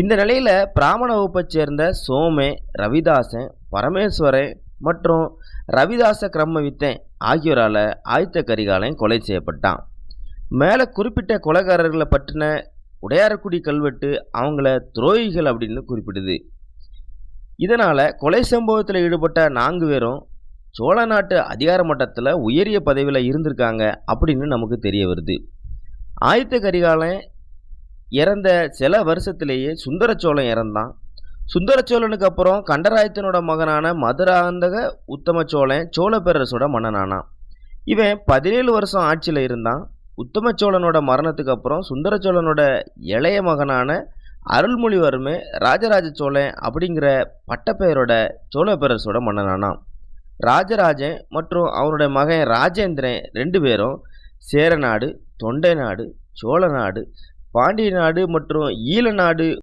இந்த நிலையில் பிராமண வகுப்பைச் சேர்ந்த சோமே ரவிதாசன் பரமேஸ்வரன் மற்றும் ரவிதாச கிரமவித்தன் ஆகியோரால் ஆயுத்த கரிகாலன் கொலை செய்யப்பட்டான். மேலே குறிப்பிட்ட கொலைகாரர்களை பற்றின உடையாரக்குடி கல்வெட்டு அவங்கள துரோகிகள் அப்படின்னு குறிப்பிடுது. இதனால் கொலை சம்பவத்தில் ஈடுபட்ட நான்கு பேரும் சோழ நாட்டு அதிகார மட்டத்தில் உயரிய பதவியில் இருந்திருக்காங்க அப்படின்னு நமக்கு தெரிய வருது. ஆயுத்த கரிகாலன் இறந்த சில வருஷத்திலேயே சுந்தர சோழன் இறந்தான். சுந்தர சோழனுக்கு அப்புறம் கண்டராயத்தனோட மகனான மதுராந்தக உத்தம சோழன் சோழ பேரரசோட மன்னனானான். இவன் பதினேழு வருஷம் ஆட்சியில் இருந்தான். உத்தம சோழனோட மரணத்துக்கு அப்புறம் சுந்தர சோழனோட இளைய மகனான அருள்மொழிவர்மே ராஜராஜ சோழன் அப்படிங்கிற பட்டப்பெயரோட சோழ பேரரசோட மன்னனானான். ராஜராஜன் மற்றும் அவனுடைய மகன் ராஜேந்திரன் ரெண்டு பேரும் சேரநாடு தொண்டை நாடு சோழ நாடு பாண்டிய நாடு மற்றும் ஈழ நாடு